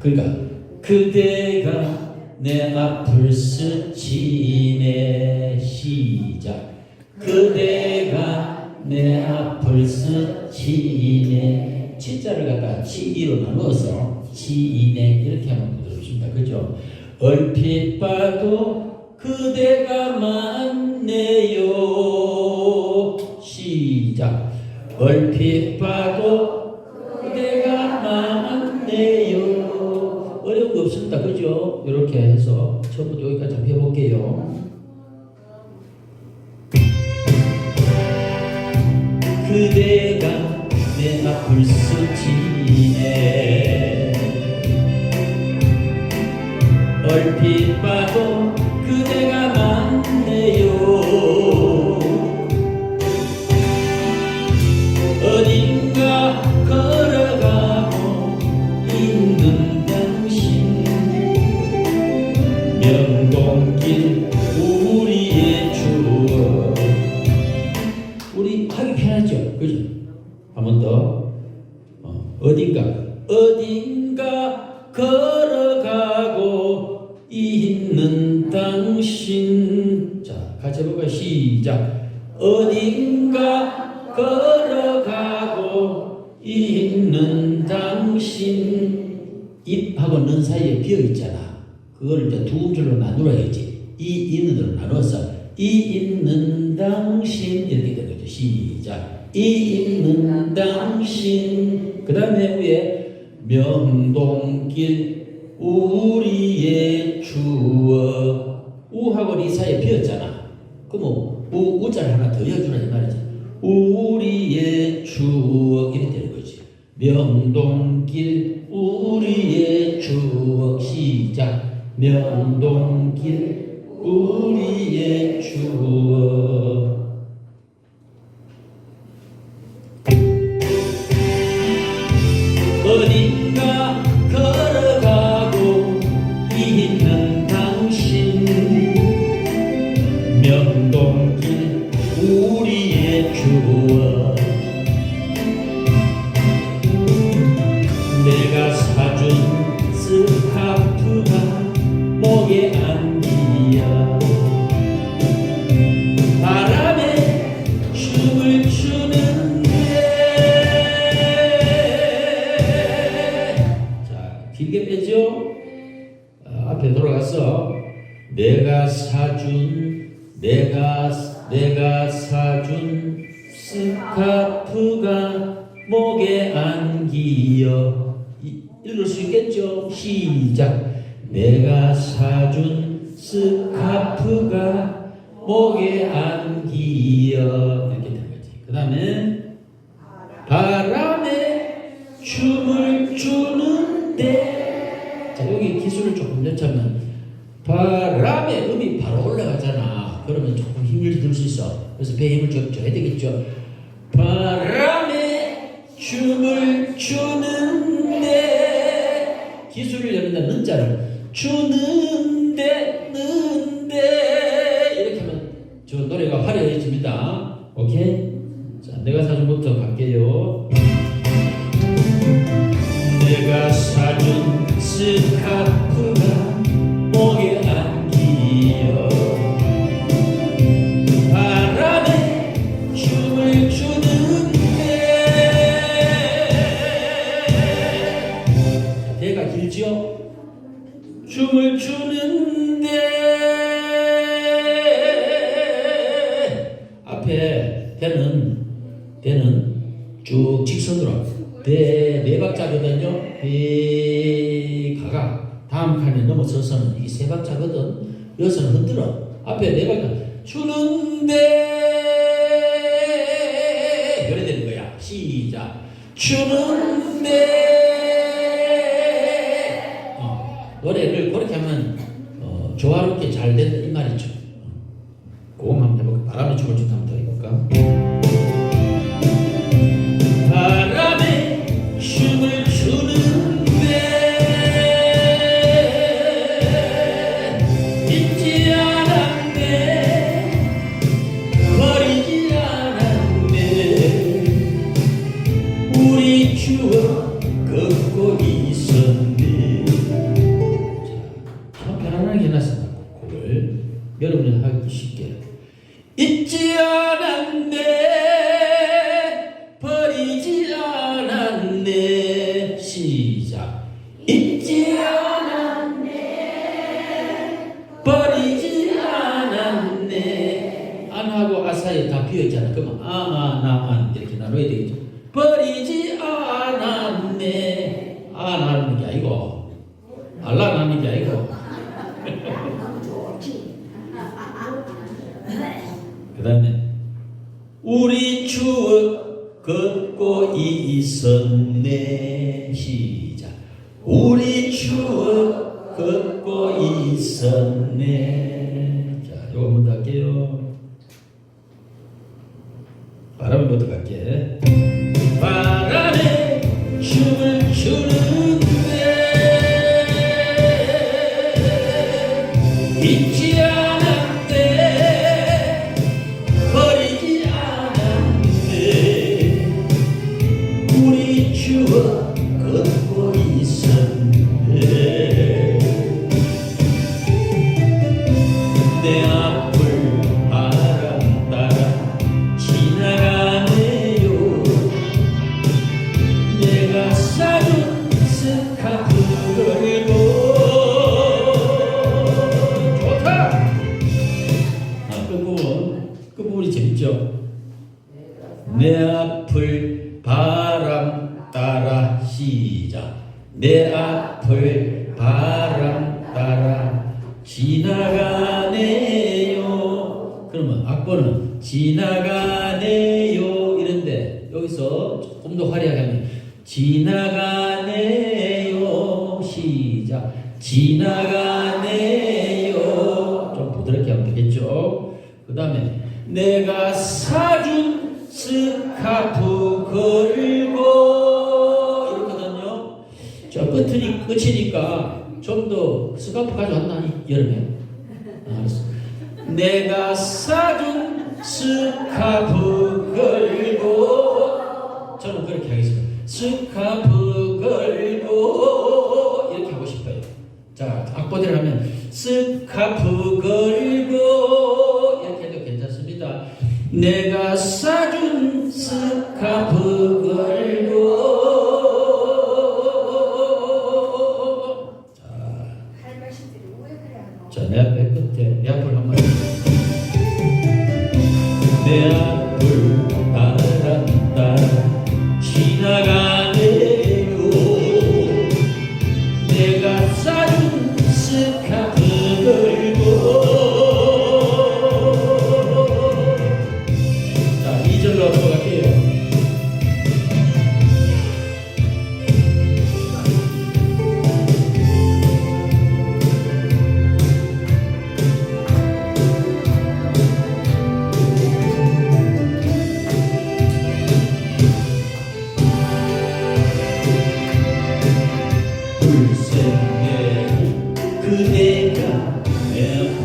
그러니까 그대가 내 앞을 스치네. 시작. 그대가 내 앞을 스치네. 치자를 갖다 치기로 나누어서 치네. 이렇게 하면 부드럽습니다. 그죠? 얼핏 봐도 그대가 많네요. 시작. 얼핏 봐도 그대가 내 앞을 스치네. 얼핏 봐도 걸어가고 있는 당신. 자 같이 해볼까요? 시작. 어딘가 걸어가고 있는 당신. 입하고 는 사이에 비어 있잖아. 그걸 이제 두 음절로 나누어야지. 이 있는 대로 나눠서 이 있는 당신 이렇게 되는 거죠. 시작. 이 있는 당신. 그 다음에 위에 명동길 우리의 추억 우하고 이 사이에 비었잖아. 그럼 우, 우자를 하나 더 해주라 이 말이지. 우리의 추억 이렇게 되는 거지. 명동길 우리의 추억 시작. 명동길 우리 어딘가 내가 내가 사준 스카프가 목에 안기어. 이- 읽을 수 있겠죠? 시작. 내가 사준 스카프가 목에 안기어. 이렇게 되는 거지. 그 다음에 바람에 춤을 추는데. 자 여기 기술을 조금 넣자면 바람 에 음이 바로 올라가잖아. 그러면 조금 힘을 들 수 있어. 그래서 배에 힘을 좀 줘야 되겠죠. 바람에 춤을 추는데 기술을 열는다 는자를. 추는 앞에 대는 대는 쭉 직선으로 대네 박자거든요. 대가가 다음 칸에 넘어서서는 이게 세 박자거든. 여기서는 흔들어. 앞에 네 박자 추는데 이래 되는 거야. 시작. 추는데 어, 노래를 그렇게 하면 어, 조화롭게 잘 된다 이 말이죠. 여러분이 하기 쉽게. 잊지 않았네. 버리지 않았네. 시작. 잊지 않았네. 버리지 않았네. 안하고 아사에 다 비어있잖아. 그러면 아나안 아, 아, 이렇게 나눠야 되겠죠. 버리지 않았네. 안 하는 게 아니고. 알라 하는 게 아니고. 그 다음에 우리 추억 걷고 있었네. 시작. 우리 추억 걷고 있었네. 자 요거 먼저 할게요. 먼저 갈게. 바람에 춤을 잊지 않았대 내 앞을 바람 따라 시작. 내 앞을 바람 따라 지나가네요. 그러면 악보는 지나가네요. 이런데 여기서 조금 더 화려하게 하면 지나가네요. 시작. 지나가네요. 좀 부드럽게 하면 되겠죠? 그 다음에 내가 사 스카프 가져왔나 여름에? 아, 알았어. 내가 사준 스카프 걸고 저는 그렇게 하겠습니다. 스카프 걸고 이렇게 하고 싶어요. 자 악보대로 하면 스카프 걸고 이렇게 해도 괜찮습니다. 내가 사준 스카프 걸고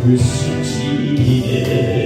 불수지에